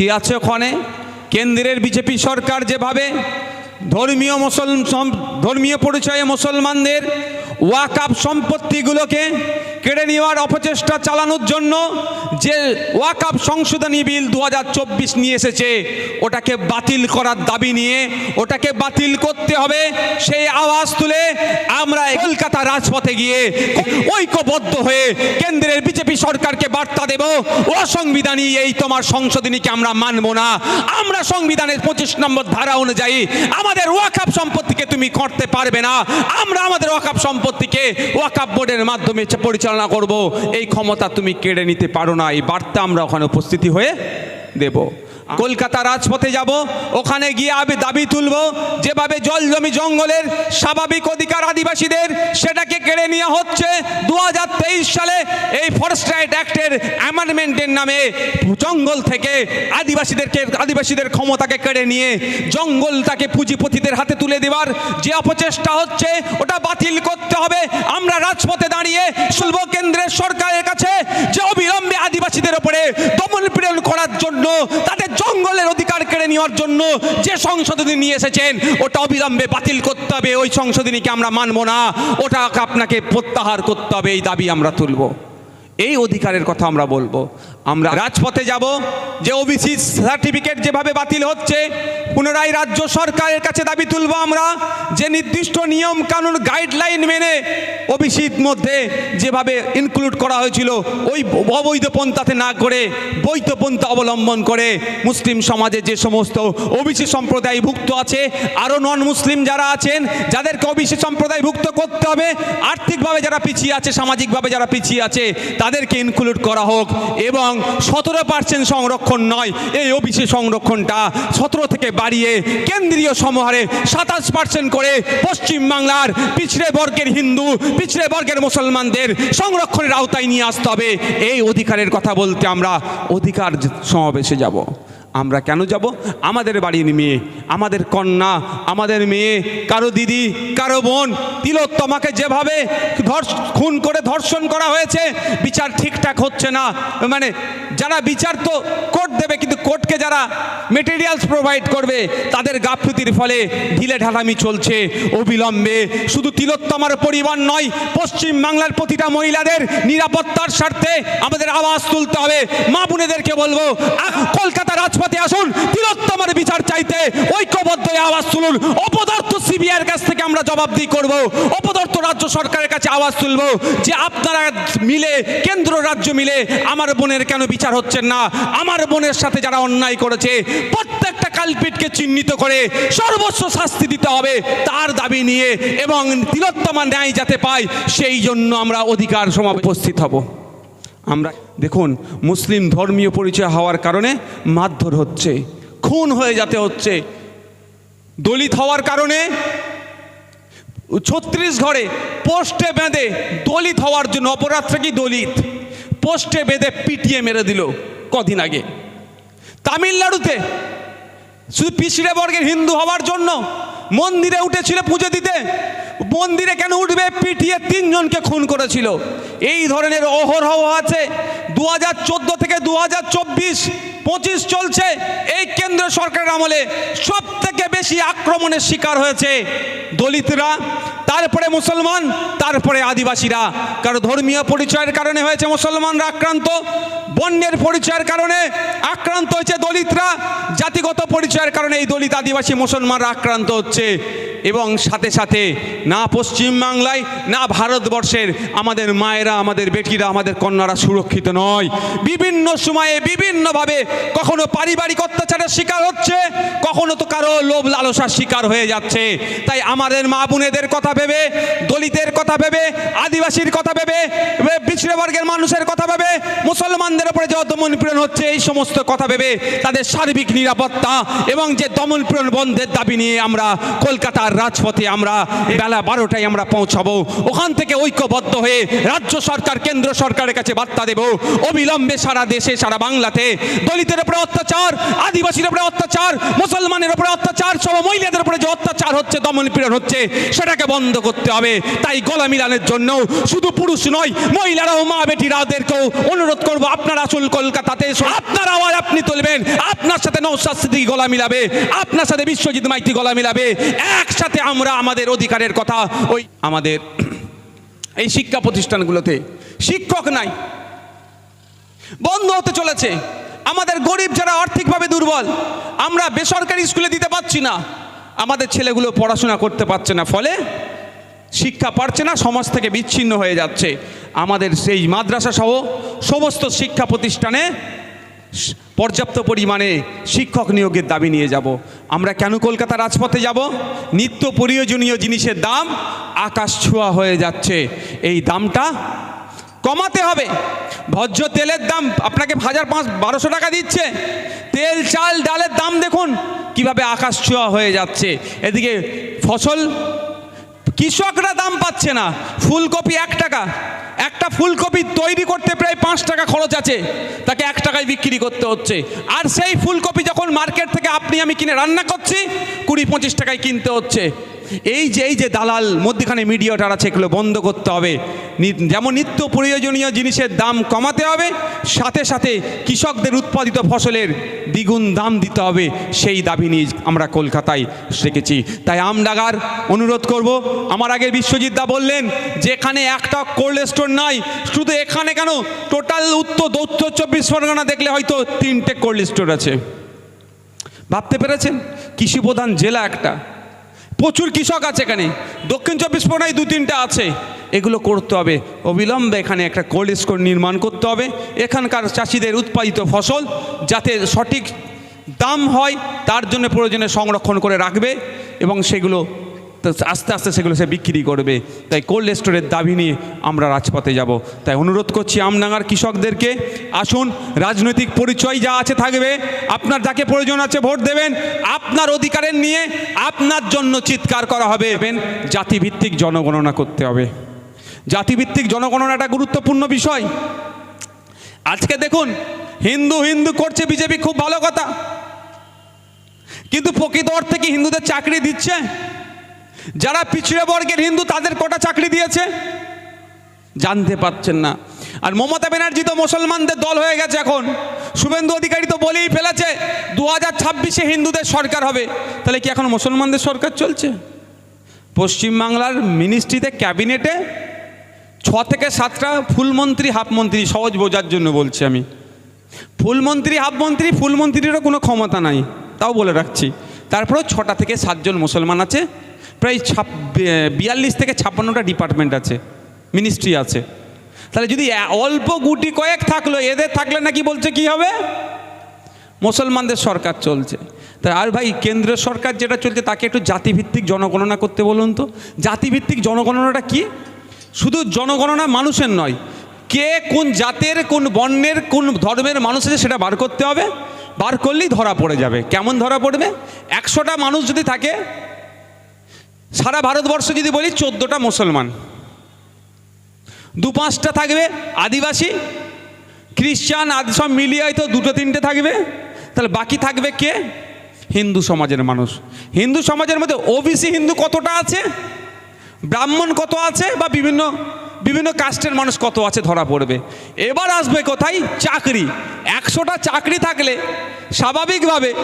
কি আছে ওখানে? কেন্দ্রের বিজেপি সরকার যেভাবে ধর্মীয় মুসলমান ধর্মীয় পরিচয়ে মুসলমানদের ওয়াকাপ সম্পত্তিগুলোকে কেড়ে নেওয়ার অপচেষ্টা চালানোর জন্য যে ওয়াকাপ সংশোধনী বিল দু হাজার চব্বিশ নিয়ে এসেছে, ওটাকে বাতিল করার দাবি নিয়ে ওটাকে বাতিল করতে হবে। সেই আওয়াজ তুলে আমরা কলকাতা রাজপথে গিয়ে ঐক্যবদ্ধ হয়ে কেন্দ্রের বিজেপি সরকারকে বার্তা দেব অসংবিধানী এই তোমার সংশোধনীকে আমরা মানব না। আমরা সংবিধানের পঁচিশ নম্বর ধারা অনুযায়ী আমাদের ওয়াকাপ সম্পত্তিকে তুমি করতে পারবে না। আমরা আমাদের ওয়াকাপ সম্পত্তিকে ওয়াকাপ বোর্ডের মাধ্যমে চে- পরিচালনা করব, এই ক্ষমতা তুমি কেড়ে নিতে পারো না। এই বার্তা আমরা ওখানে উপস্থিতি হয়ে দেব। কলকাতা রাজপথে যাব, ওখানে গিয়ে আমি দাবি তুলব, যেভাবে জল জমি জঙ্গলের স্বাভাবিক অধিকার আদিবাসীদের সেটাকে কেড়ে নেওয়া হচ্ছে। দু হাজার তেইশ সালে এই ফরেস্ট রাইট অ্যাক্টের অ্যামেন্ডমেন্টের নামে জঙ্গল থেকে আদিবাসীদেরকে, আদিবাসীদের ক্ষমতাকে কেড়ে নিয়ে জঙ্গলটাকে পুঁজিপতিদের হাতে তুলে দেওয়ার যে অপচেষ্টা হচ্ছে, ওটা বাতিল করতে হবে। আমরা রাজপথে দাঁড়িয়ে শুল্ভ কেন্দ্রের সরকারের কাছে যে অবিলম্বে আদিবাসীদের ওপরে দমন পীড়ন করার জন্য তাদের জঙ্গলের অধিকার কেড়ে নেওয়ার জন্য যে সংশোধনী নিয়ে এসেছেন, ওটা অবিলম্বে বাতিল করতে হবে। ওই সংশোধনীকে আমরা মানব না। ওটা আপনাকে প্রত্যাহার করতে হবে। এই দাবি আমরা তুলব। এই অধিকারের কথা আমরা বলব। আমরা রাজপথে যাব যে ওবিসি সার্টিফিকেট যেভাবে বাতিল হচ্ছে পুনরায় রাজ্য সরকারের কাছে দাবি তুলব আমরা যে নির্দিষ্ট নিয়ম কানুন গাইডলাইন মেনে ওবিসির মধ্যে যেভাবে ইনক্লুড করা হয়েছিল ওই অবৈধ পন্থাতে না করে বৈধ পন্থা অবলম্বন করে মুসলিম সমাজে যে সমস্ত ওবিসি সম্প্রদায়ভুক্ত আছে আরও নন মুসলিম যারা আছেন যাদেরকে ওবিসি সম্প্রদায়ভুক্ত করতে হবে আর্থিকভাবে যারা পিছিয়ে আছে সামাজিকভাবে যারা পিছিয়ে আছে তাদেরকে ইনক্লুড করা হোক এবং সতেরো পার্সেন্ট সংরক্ষণ নয়। এই ওবিসি সংরক্ষণটা সতেরো থেকে বাড়িয়ে কেন্দ্রীয় সমহারে সাতাশ পার্সেন্ট করে পশ্চিমবাংলার পিছড়ে বর্গের হিন্দু, পিছড়ে বর্গের মুসলমানদের সংরক্ষণের আওতায় নিয়ে আসতে হবে। এই অধিকারের কথা বলতে আমরা অধিকার সমাবেশে যাব। আমরা কেন যাব? আমাদের বাড়ির মেয়ে, আমাদের কন্যা, আমাদের মেয়ে, কারও দিদি, কারও বোন, তিলোত্তমাকে যেভাবে খুন করে ধর্ষণ করা হয়েছে, বিচার ঠিকঠাক হচ্ছে না। মানে যারা বিচার তো কোর্ট দেবে, কিন্তু কোর্টকে যারা মেটেরিয়ালস প্রোভাইড করবে, তাদের গাফলতির ফলে ঢিলে ঢালামি চলছে অবিলম্বে। শুধু তিলোত্তমার পরিবার নয়, পশ্চিম বাংলার প্রতিটা মহিলাদের নিরাপত্তার স্বার্থে আমাদের আওয়াজ তুলতে হবে। মা বোনেদেরকে বলব কলকাতা রাজপথে আসুন। তিলোত্তমার বিচার চাইতে ঐক্যবদ্ধ আওয়াজ তুলুন। অপদার্থ সিবিআইয়ের কাছ থেকে আমরা জবাবদিহি করব। অপদার্থ রাজ্য সরকারের কাছে আওয়াজ তুলব যে আপনারা মিলে, কেন্দ্র রাজ্য মিলে আমার বোনের কেন বিচার হচ্ছেন না? আমার বোনের সাথে যারা অন্যায় করেছে, প্রত্যেকটা কালপিটকে চিহ্নিত করে সর্বস্ব শাস্তি দিতে হবে তার দাবি নিয়ে এবং তিলোত্তমা ন্যায় যাতে পায়, সেই জন্য আমরা অধিকার সমাবেশ উপস্থিত হব। আমরা দেখুন, মুসলিম ধর্মীয় পরিচয় হওয়ার কারণে মারধর হচ্ছে, খুন হয়ে যেতে হচ্ছে, দলিত হওয়ার কারণে ছত্রিশগড়ে পোস্টে বেঁধে দলিত হওয়ার জন্য, অপরাধটা কি দলিত? পোস্টে বেঁধে পিটিয়ে মেরে দিল কদিন আগে। তামিলনাড়ুতে শুধু পিছড়ে বর্গের হিন্দু হওয়ার জন্য মন্দিরে উঠেছিল পুজো দিতে। মন্দিরে কেন উঠবে? পিটিয়ে তিনজনকে খুন করেছিল। এই ধরনের অহরহ আছে। দু হাজার চোদ্দ থেকে দু হাজার চব্বিশ পঁচিশ চলছে। এই কেন্দ্র সরকারের আমলে সব থেকে বেশি আক্রমণের শিকার হয়েছে দলিতরা, তারপরে মুসলমান, তারপরে আদিবাসীরা। কারণ ধর্মীয় পরিচয়ের কারণে হয়েছে মুসলমানরা আক্রান্ত। বন্যের পরিচয়ের কারণে আক্রান্ত হয়েছে দলিতরা। জাতিগত পরিচয়ের কারণে এই দলিত আদিবাসী মুসলমানরা আক্রান্ত হচ্ছে। এবং সাথে সাথে না পশ্চিম বাংলায়, না ভারতবর্ষের আমাদের মায়েরা, আমাদের বেটিরা, আমাদের কন্যারা সুরক্ষিত নয়। বিভিন্ন সময়ে বিভিন্নভাবে কখনো পারিবারিক অত্যাচারের শিকার হচ্ছে, কখনো তো কারও লোভ লালসার শিকার হয়ে যাচ্ছে। তাই আমাদের মা বোনেদের কথা ভেবে, দলিতের কথা ভেবে, আদিবাসীর কথা ভেবে পিছড়ে বর্গের মানুষের কথা ভেবে, মুসলমানদের উপরে যে দমন পীড়ন হচ্ছে, এই সমস্ত কথা ভেবে তাদের সার্বিক নিরাপত্তা এবং যে দমন পীড়ন বন্ধের দাবি নিয়ে আমরা কলকাতার রাজপথে আমরা বেলা বারোটায় আমরা পৌঁছাবো। ওখান থেকে ঐক্যবদ্ধ হয়ে রাজ্য সরকার, কেন্দ্র সরকারের কাছে বার্তা দেব। অবিলম্বে সারা দেশে, সারা বাংলাতে দলিতের উপরে অত্যাচার, আদিবাসীর উপরে অত্যাচার, মুসলমানের উপরে অত্যাচার সব মহিলাদের উপরে যে অত্যাচার হচ্ছে, দমন পীড়ন হচ্ছে, সেটাকে বন্ধ করতে হবে। তাই গলা মিলানের জন্য শুধু পুরুষ নয়, মহিলারাও মা বেটিরাদেরকেও অনুরোধ করব, আপনারা আসল কলকাতাতে আপনার আওয়াজ আপনি তুলবেন, আপনার সাথে সিদ্দিকী গলা মিলাবে, আপনার সাথে বিশ্বজিৎ মাইতি গলা মিলাবে। একসাথে আমরা আমাদের অধিকারের কথা ওই আমাদের এই শিক্ষা প্রতিষ্ঠানগুলোতে শিক্ষক নাই। বন্ধ হতে চলেছে। আমাদের গরিব যারা আর্থিকভাবে দুর্বল, আমরা বেসরকারি স্কুলে দিতে পারছি না। আমাদের ছেলেগুলো পড়াশোনা করতে পারছে না, ফলে শিক্ষা পারছে না, সমাজ থেকে বিচ্ছিন্ন হয়ে যাচ্ছে। আমাদের সেই মাদ্রাসা সহ সমস্ত শিক্ষা প্রতিষ্ঠানে পর্যাপ্ত পরিমাণে শিক্ষক নিয়োগের দাবি নিয়ে যাব। আমরা কেন কলকাতা রাজপথে যাব? নিত্য প্রয়োজনীয় জিনিসের দাম আকাশ ছোঁয়া হয়ে যাচ্ছে। এই দামটা কমাতে হবে। ভোজ্য তেলের দাম আপনাকে হাজার পাঁচ, বারোশো টাকা দিচ্ছে। তেল, চাল, ডালের দাম দেখুন কীভাবে আকাশ ছোঁয়া হয়ে যাচ্ছে। এদিকে ফসল, কৃষকরা দাম পাচ্ছে না। ফুলকপি এক টাকা একটা ফুলকপি তৈরি করতে প্রায় পাঁচ টাকা খরচ আছে, তাকে এক টাকায় বিক্রি করতে হচ্ছে। আর সেই ফুলকপি যখন মার্কেট থেকে আপনি আমি কিনে রান্না করছি, কুড়ি পঁচিশ টাকায় কিনতে হচ্ছে। এই যে এই যে দালাল, মধ্যখানে মিডিয়াটার আছে, এগুলো বন্ধ করতে হবে। যেমন নিত্য প্রয়োজনীয় জিনিসের দাম কমাতে হবে, সাথে সাথে কৃষকদের উৎপাদিত ফসলের দ্বিগুণ দাম দিতে হবে, সেই দাবি নিয়ে আমরা কলকাতায় রেখেছি। তাই আমডাগার অনুরোধ করব, আমার আগে বিশ্বজিৎ দা বললেন যে এখানে একটা কোল্ড স্টোর নাই, শুধু এখানে কেন? টোটাল উত্তর উত্তর চব্বিশ পরগনা দেখলে হয়তো তিনটে কোল্ড স্টোর আছে। ভাবতে পেরেছেন? কৃষিপ্রধান জেলা একটা। প্রচুর কৃষক আছে এখানে। দক্ষিণ চব্বিশ পরগনায় দু তিনটা আছে। এগুলো করতে হবে। অবিলম্বে এখানে একটা কোল্ড স্টোর নির্মাণ করতে হবে। এখানকার চাষিদের উৎপাদিত ফসল যাতে সঠিক দাম হয়, তার জন্য প্রয়োজনে সংরক্ষণ করে রাখবে এবং সেগুলো আস্তে আস্তে সেগুলো সে বিক্রি করবে। তাই কোল্ড স্টোরের দাবি নিয়ে আমরা রাজপথে যাব। তাই অনুরোধ করছি আমডাঙ্গার কৃষকদেরকে, আসুন, রাজনৈতিক পরিচয় যা আছে থাকবে, আপনার যাকে প্রয়োজন আছে ভোট দেবেন, আপনার অধিকারের নিয়ে আপনার জন্য চিৎকার করা হবে। জাতিভিত্তিক জনগণনা করতে হবে। জাতিভিত্তিক জনগণনা একটা গুরুত্বপূর্ণ বিষয়। আজকে দেখুন, হিন্দু হিন্দু করছে, বিজেপি খুব ভালো কথা। কিন্তু প্রকৃত অর্থে কি হিন্দুদের চাকরি দিচ্ছে? যারা পিছিয়ে বর্গের হিন্দু তাদের কটা চাকরি দিয়েছে? জানতে পাচ্ছেন না। আর মমতা ব্যানার্জি তো মুসলমানদের দল হয়ে গেছে এখন। শুভেন্দু অধিকারী তো বলেই ফেলেছে দু হাজার ছাব্বিশে হিন্দুদের সরকার হবে। তাহলে কি এখন মুসলমানদের সরকার চলছে? পশ্চিমবাংলার মিনিস্ট্রিতে ক্যাবিনেটে ছ থেকে সাতটা ফুলমন্ত্রী, হাফমন্ত্রী সহজ বোঝার জন্য বলছি আমি। ফুলমন্ত্রী, হাফমন্ত্রী, ফুলমন্ত্রীরও কোনো ক্ষমতা নাই, তাও বলে রাখছি। তারপরেও ছটা থেকে সাতজন মুসলমান আছে প্রায় ছাপ বিয়াল্লিশ থেকে ছাপ্পান্নটা ডিপার্টমেন্ট আছে মিনিস্ট্রি আছে। তাহলে যদি অল্প গুটি কয়েক থাকল, এদের থাকলে নাকি বলছে কি হবে? মুসলমানদের সরকার চলছে। তা আর ভাই কেন্দ্র সরকার যেটা চলছে, তাকে একটু জাতিভিত্তিক জনগণনা করতে বলুন তো। জাতিভিত্তিক জনগণনাটা কি? শুধু জনগণনা মানুষের নয়, কে কোন জাতের, কোন বর্ণের, কোন ধর্মের মানুষ আছে সেটা বার করতে হবে। বার করলেই ধরা পড়ে যাবে। কেমন ধরা পড়বে? একশোটা মানুষ যদি থাকে সারা ভারতবর্ষ যদি বলি চোদ্দোটা মুসলমান। দু পাঁচটা থাকবে আদিবাসী, খ্রিস্টান, আদি সব মিলিয়ে হয়তো দুটো তিনটে থাকবে। তাহলে বাকি থাকবে কে? হিন্দু সমাজের মানুষ। হিন্দু সমাজের মধ্যে ওবিসি হিন্দু কতটা আছে? ব্রাহ্মণ কত আছে? বা বিভিন্ন বিভিন্ন কাস্টের মানুষ কত আছে ধরা পড়বে। এবার আসবে কোথায়? চাকরি। একশোটা চাকরি থাকলে স্বাভাবিকভাবে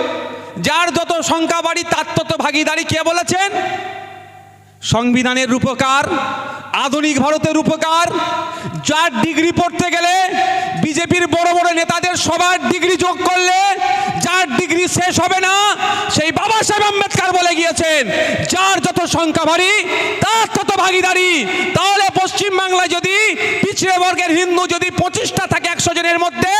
যার যত সংখ্যা বাড়ি তার তত ভাগিদারি কে বলেছেন? সংবিধানের রূপকার, আধুনিক ভারতের রূপকার, যার ডিগ্রি পড়তে গেলে বিজেপির বড় বড় নেতাদের সবার ডিগ্রি যোগ করলে যার ডিগ্রি শেষ হবে না, সেই বাবা সাহেব আম্বেদকর বলে গিয়েছেন, যার যত সংখ্যা ভারী, তার তত ভাগিদারি। তাহলে পশ্চিমবাংলায় যদি পিছিয়ে বর্গের হিন্দু যদি পঁচিশটা থাকে একশো জনের মধ্যে,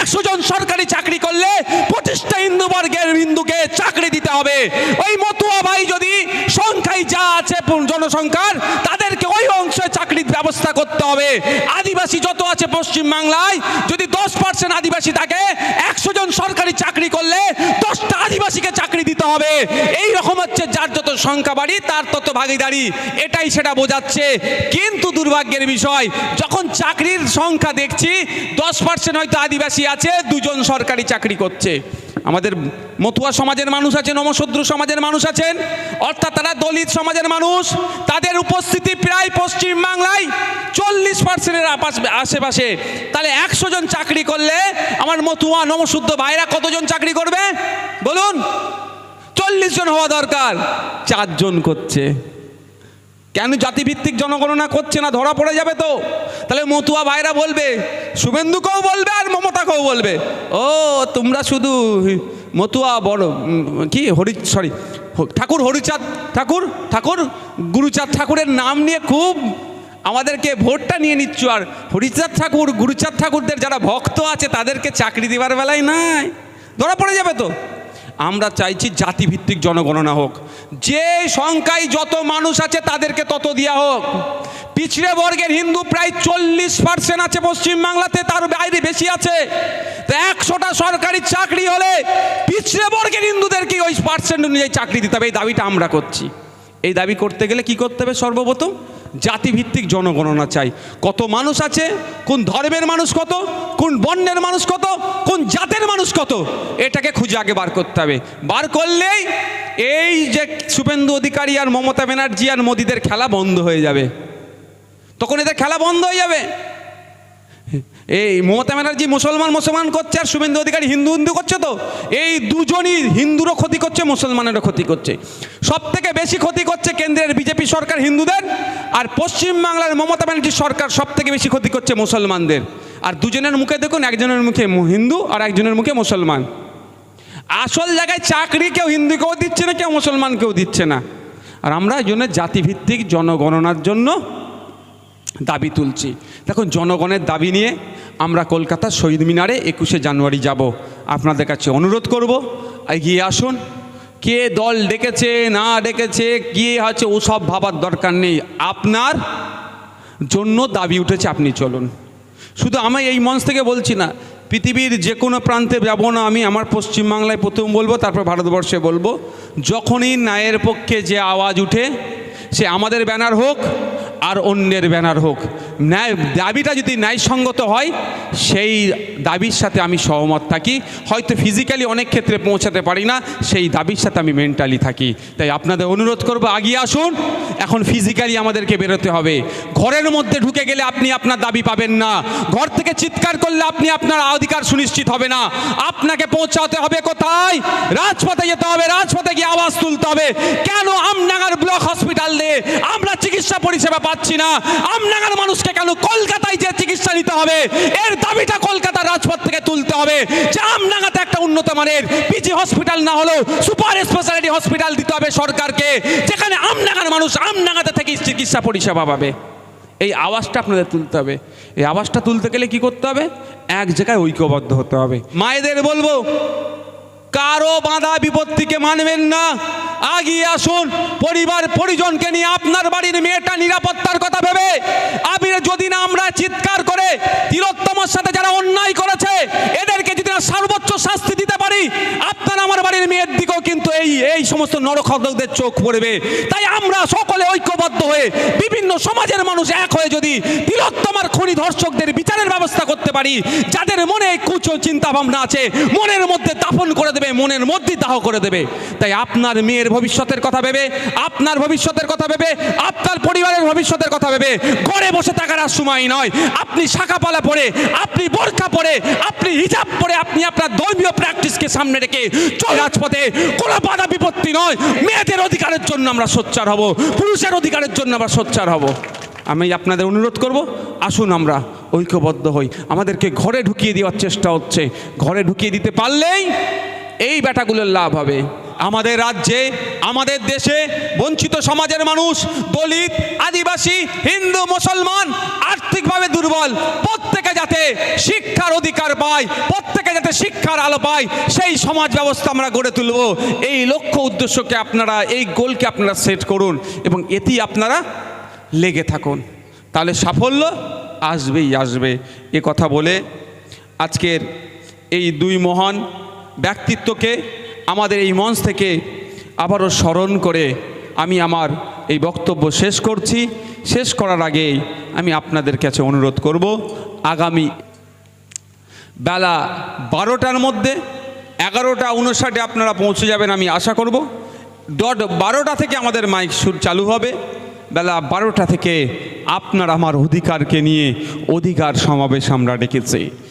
একশো জন সরকারি চাকরি করলে পঁচিশটা হিন্দু বর্গের হিন্দুকে চাকরি দিতে হবে। ওই মতুয়া ভাই যদি সংখ্যায় যা আছে জনসংখ্যার, তাদেরকে ওই অংশে চাকরির ব্যবস্থা করতে হবে। আদিবাসী যত আছে পশ্চিম বাংলায় যদি দশ পার্সেন্ট আদিবাসী থাকে, একশো জন সরকারি চাকরি করলে দশটা আদিবাসীকে চাকরি দিতে হবে। এই রকম হচ্ছে যার যত সংখ্যা বাড়ি, তার তত ভাগিদারি। এটাই সেটা বোঝাচ্ছে। কিন্তু দুর্ভাগ্যের বিষয়, যখন চাকরির সংখ্যা দেখছি, দশ পার্সেন্ট হয়তো আদিবাসী আছে, দুজন সরকারি চাকরি করছে। আমাদের মতুয়া সমাজের মানুষ আছেন নমশূদ্র সমাজের মানুষ আছেন, অর্থাৎ তারা দলিত সমাজের মানুষ। তাদের উপস্থিতি প্রায় পশ্চিম বাংলায় চল্লিশ পার্সেন্টের আশেপাশে। তাহলে একশো জন চাকরি করলে আমার মতুয়া নমশুদ্ধ ভাইরা কতজন চাকরি করবে? বলুন। চল্লিশ জন হওয়া দরকার। চারজন করছে। কেন জাতিভিত্তিক জনগণনা করছে না? ধরা পড়ে যাবে তো। তাহলে মতুয়া ভাইরা বলবে, শুভেন্দুকেও বলবে আর মমতাকেও বলবে। ও, তোমরা শুধু মতুয়া বড় কি? হরি সরি ঠাকুর হরিচাঁদ, ঠাকুর ঠাকুর, গুরুচাঁদ ঠাকুরের নাম নিয়ে খুব আমাদেরকে ভোটটা নিয়ে নিচ্ছ। আর হরিচাঁদ ঠাকুর, গুরুচাঁদ ঠাকুরদের যারা ভক্ত আছে, তাদেরকে চাকরি দেওয়ার বেলায় নাই। ধরা পড়ে যাবে তো। আমরা চাইছি জাতিভিত্তিক জনগণনা হোক। যে সংখ্যায় যত মানুষ আছে তাদেরকে তত দেওয়া হোক। পিছড়ে বর্গের হিন্দু প্রায় চল্লিশ পার্সেন্ট আছে পশ্চিমবাংলাতে, তার বাইরে বেশি আছে। তো একশোটা সরকারি চাকরি হলে পিছড়ে বর্গের হিন্দুদেরকে ওই পার্সেন্ট অনুযায়ী চাকরি দিতে হবে, এই দাবিটা আমরা করছি। এই দাবি করতে গেলে কি করতে হবে সর্বপ্রথম? জাতিভিত্তিক জনগণনা চাই। কত মানুষ আছে? কোন ধর্মের মানুষ কত? কোন বর্ণের মানুষ কত? কোন জাতের মানুষ কত? এটাকে খুঁজে আগে বার করতে হবে। বার করলেই এই যে শুভেন্দু অধিকারী আর মমতা ব্যানার্জি আর মোদীদের খেলা বন্ধ হয়ে যাবে। তখন এদের খেলা বন্ধ হয়ে যাবে। এই মমতা ব্যানার্জি মুসলমান মুসলমান করছে আর শুভেন্দু অধিকারী হিন্দু হিন্দু করছে তো? এই দুজনই হিন্দুরও ক্ষতি করছে, মুসলমানেরও ক্ষতি করছে। সব থেকে বেশি ক্ষতি করছে কেন্দ্রের বিজেপি সরকার হিন্দুদের আর পশ্চিমবাংলার মমতা ব্যানার্জি সরকার সব থেকে বেশি ক্ষতি করছে মুসলমানদের। আর দুজনের মুখে দেখুন, একজনের মুখে হিন্দু আর একজনের মুখে মুসলমান। আসল জায়গায় চাকরি কেউ হিন্দুকেও দিচ্ছে না, কেউ মুসলমানকেও দিচ্ছে না। আর আমরা এই জন্য জাতিভিত্তিক জনগণনার জন্য দাবি তুলছি। দেখুন, জনগণের দাবি নিয়ে আমরা কলকাতার শহীদ মিনারে একুশে জানুয়ারি যাব। আপনাদের কাছে অনুরোধ করব, এগিয়ে আসুন। কে দল ডেকেছে, না ডেকেছে, কে আছে, ওসব ভাবার দরকার নেই। আপনার জন্য দাবি উঠেছে, আপনি চলুন। শুধু আমি এই মঞ্চ থেকে বলছি না, পৃথিবীর যে কোনো প্রান্তে যাব না আমি, আমার পশ্চিমবাংলায় প্রথম বলব, তারপর ভারতবর্ষে বলব। যখনই ন্যায়ের পক্ষে যে আওয়াজ উঠে, সে আমাদের ব্যানার হোক আর অন্যের ব্যানার হোক। ন্যায়, দাবিটা যদি ন্যায়সঙ্গত হয়, সেই দাবির সাথে আমি সহমত থাকি। হয়তো ফিজিক্যালি অনেক ক্ষেত্রে পৌঁছাতে পারি না, সেই দাবির সাথে আমি মেন্টালি থাকি। তাই আপনাদের অনুরোধ করব, আগিয়ে আসুন। এখন ফিজিক্যালি আমাদেরকে বেরোতে হবে। ঘরের মধ্যে ঢুকে গেলে আপনি আপনার দাবি পাবেন না। ঘর থেকে চিৎকার করলে আপনি আপনার অধিকার সুনিশ্চিত হবে না। আপনাকে পৌঁছাতে হবে কোথায়? রাজপথে যেতে হবে, রাজপথে গিয়ে আওয়াজ তুলতে হবে। কেন আমনাগার ব্লক হসপিটাল দিয়ে আমরা চিকিৎসা পরিষেবা পাচ্ছি না। আমনাগার মানুষকে কেন কলকাতায় যে চিকিৎসা নিতে হবে? এর দাবিটা কলকাতার রাজপথ থেকে তুলতে হবে। যে আমনাগাতে একটা উন্নত মানের পিজি হসপিটাল না হলেও সুপার স্পেশালিটি হসপিটাল দিতে হবে সরকারকে, যেখানে আমনাগার মানুষ আমনাগাতে থেকে চিকিৎসা পরিষেবা পাবে। এই আওয়াজটা আপনাদের তুলতে হবে। এই আওয়াজটা তুলতে গেলে কি করতে হবে? এক জায়গায় ঐক্যবদ্ধ হতে হবে। মায়েদের বলব কারও বাঁধা বিপত্তিকে মানবেন না। আগিয়ে আসুন, পরিবার পরিজনকে নিয়ে আপনার বাড়ির মেয়েটা নিরাপত্তার কথা ভেবে আমি যদি না আমরা চিৎকার করে, তিলোত্তমার সাথে যারা অন্যায় করেছে, এদেরকে যদি না সর্বোচ্চ শাস্তি দিতে পারি, আপনার আমার বাড়ির মেয়ের এই সমস্ত নরখদকদের চোখ পড়বে। তাই আমরা সকলে ঐক্যবদ্ধ হয়ে বিভিন্ন সমাজের মানুষ এক হয়ে যদি তিলোত্তমার খনি ধর্ষকদের বিচারের ব্যবস্থা করতে পারি, যাদের মনে কুচ চিন্তা ভাবনা আছে, মনের মধ্যে দাফন করে দেবে, মনের মধ্যে দাহ করে দেবে। তাই আপনার মেয়ের ভবিষ্যতের কথা ভেবে, আপনার ভবিষ্যতের কথা ভেবে, আপনার পরিবারের ভবিষ্যতের কথা ভেবে, ঘরে বসে থাকার আর সময় নয়। আপনি শাখাপালা পরে, আপনি বোরখা পরে, আপনি হিজাব পরে আপনি আপনার ধর্মীয় প্র্যাকটিসকে সামনে রেখে চল রাজপথে কোনো বাধা বিপত্তি নয়। মেয়েদের অধিকারের জন্য আমরা সোচ্চার হব। পুরুষের অধিকারের জন্য আমরা সোচ্চার হব। আমি আপনাদের অনুরোধ করব, আসুন আমরা ঐক্যবদ্ধ হই। আমাদেরকে ঘরে ঢুকিয়ে দেওয়ার চেষ্টা হচ্ছে। ঘরে ঢুকিয়ে দিতে পারলেই এই ব্যাটাগুলোর লাভ হবে। আমাদের রাজ্যে, আমাদের দেশে বঞ্চিত সমাজের মানুষ, দলিত, আদিবাসী, হিন্দু, মুসলমান আর্থিকভাবে দুর্বল, প্রত্যেকে যাতে শিক্ষার অধিকার পায়, প্রত্যেকে যাতে শিক্ষার আলো পায়, সেই সমাজ ব্যবস্থা আমরা গড়ে তুলব। এই লক্ষ্য উদ্দেশ্যকে আপনারা, এই গোলকে আপনারা সেট করুন এবং এতেই আপনারা লেগে থাকুন। তাহলে সাফল্য আসবেই, আসবে। এ কথা বলে আজকের এই দুই মহান ব্যক্তিত্বকে আমাদের এই মঞ্চ থেকে আবারও স্মরণ করে আমি আমার এই বক্তব্য শেষ করছি। শেষ করার আগেই আমি আপনাদের কাছে অনুরোধ করব, আগামী বেলা বারোটার মধ্যে এগারোটা উনষাটে আপনারা পৌঁছে যাবেন আমি আশা করব। ডট বারোটা থেকে আমাদের মাইক সুর চালু হবে। বেলা বারোটা থেকে আপনার আমার অধিকারকে নিয়ে অধিকার সমাবেশ আমরা ডেকেছি।